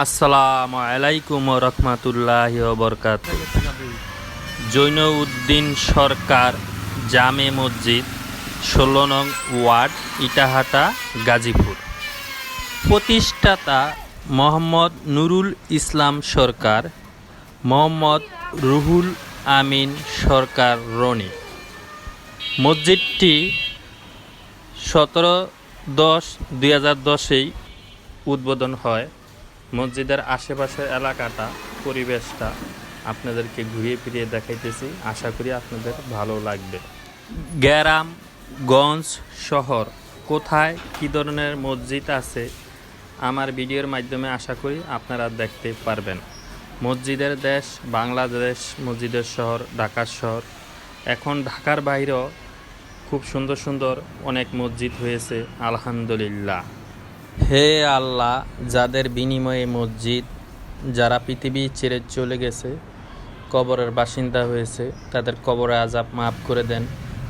আসসালামু আলাইকুম রহমাতুল্লাহ বরকাত জৈন উদ্দিন সরকার জামে মসজিদ, ষোলো নং ওয়ার্ড, ইটাহাটা, গাজীপুর। প্রতিষ্ঠাতা মোহাম্মদ নুরুল ইসলাম সরকার, মোহাম্মদ রুহুল আমিন সরকার রনি। মসজিদটি সতেরো দশ দুই হাজার দশেই উদ্বোধন হয়। মসজিদের আশেপাশের এলাকাটা, পরিবেশটা আপনাদেরকে ঘুরিয়ে ফিরিয়ে দেখাইতেছি। আশা করি আপনাদের ভালো লাগবে। গ্যারাম, গঞ্জ, শহর, কোথায় কী ধরনের মসজিদ আছে আমার ভিডিওর মাধ্যমে আশা করি আপনারা দেখতে পারবেন। মসজিদের দেশ বাংলাদেশ, মসজিদের শহর ঢাকার শহর। এখন ঢাকার বাইরেও খুব সুন্দর সুন্দর অনেক মসজিদ হয়েছে, আলহামদুলিল্লাহ। হে আল্লাহ, যাদের বিনিময়ে মসজিদ, যারা পৃথিবী ছেড়ে চলে গেছে, কবরের বাসিন্দা হয়েছে, তাদের কবরে আজাব মাফ করে দেন,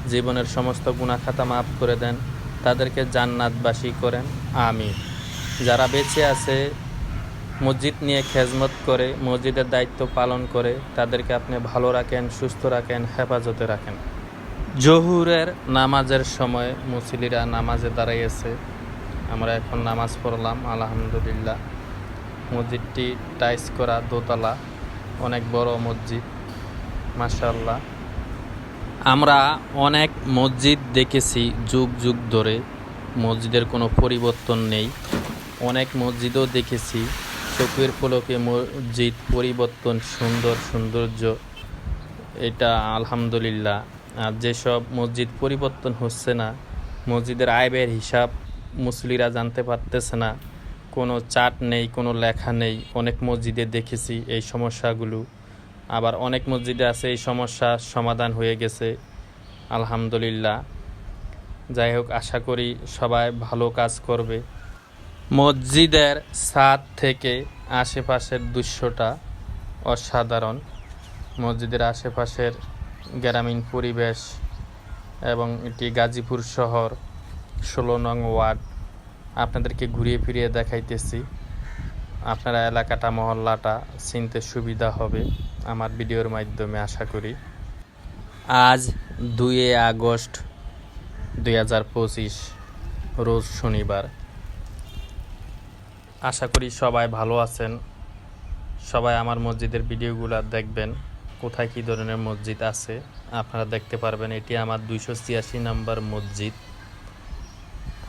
জীবনের সমস্ত গুণাখাতা মাফ করে দেন, তাদেরকে জান্নাতবাসী করেন আমি যারা বেঁচে আছে, মসজিদ নিয়ে খেজমত করে, মসজিদের দায়িত্ব পালন করে, তাদেরকে আপনি ভালো রাখেন, সুস্থ রাখেন, হেফাজতে রাখেন। জহুরের নামাজের সময় মুসলিরা নামাজে দাঁড়াইয়েছে আমরা এখন নামাজ পড়লাম, আলহামদুলিল্লাহ। মসজিদটি টাইস করা দোতলা, অনেক বড় মসজিদ মাশাল্লাহ আমরা অনেক মসজিদ দেখেছি যুগ যুগ ধরে, মসজিদের কোনো পরিবর্তন নেই। অনেক মসজিদও দেখেছি, চোখের পলকে মসজিদ পরিবর্তন, সুন্দর সৌন্দর্য, এটা আলহামদুলিল্লাহ। আর যেসব মসজিদ পরিবর্তন হচ্ছে না, মসজিদের আয়বের হিসাব মুসলিরা জানতে পারতেছে না। কোনো চার্ট নেই, কোনো লেখা নেই। অনেক মসজিদে দেখেছি এই সমস্যাগুলো। আবার অনেক মসজিদে আছে এই সমস্যার সমাধান হয়ে গেছে। আলহামদুলিল্লাহ। যাই হোক, আশা করি সবাই ভালো কাজ করবে। মসজিদের ছাদ থেকে আশেপাশের দৃশ্যটা অসাধারণ। মসজিদের আশেপাশের গ্রামীণ পরিবেশ এবং এটি গাজীপুর শহর। ষোলো নং ওয়ার্ড। আপনাদেরকে ঘুরিয়ে ফিরিয়ে দেখাইতেছি। আপনারা এলাকাটা, মহল্লাটা চিনতে সুবিধা হবে আমার ভিডিওর মাধ্যমে, আশা করি। আজ দুয়ে আগস্ট দুই হাজার পঁচিশ, রোজ শনিবার। আশা করি সবাই ভালো আছেন। সবাই আমার মসজিদের ভিডিওগুলো দেখবেন। কোথায় কী ধরনের মসজিদ আছে, আপনারা দেখতে পারবেন। এটি আমার দুইশো ছিয়াশি নম্বর মসজিদ।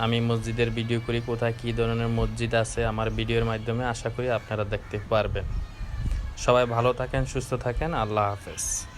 আমি মসজিদের ভিডিও করি, কোথায় কী ধরনের মসজিদ আছে আমার ভিডিওর মাধ্যমে আশা করি আপনারা দেখতে পারবেন। সবাই ভালো থাকেন, সুস্থ থাকেন, আল্লাহ হাফেজ।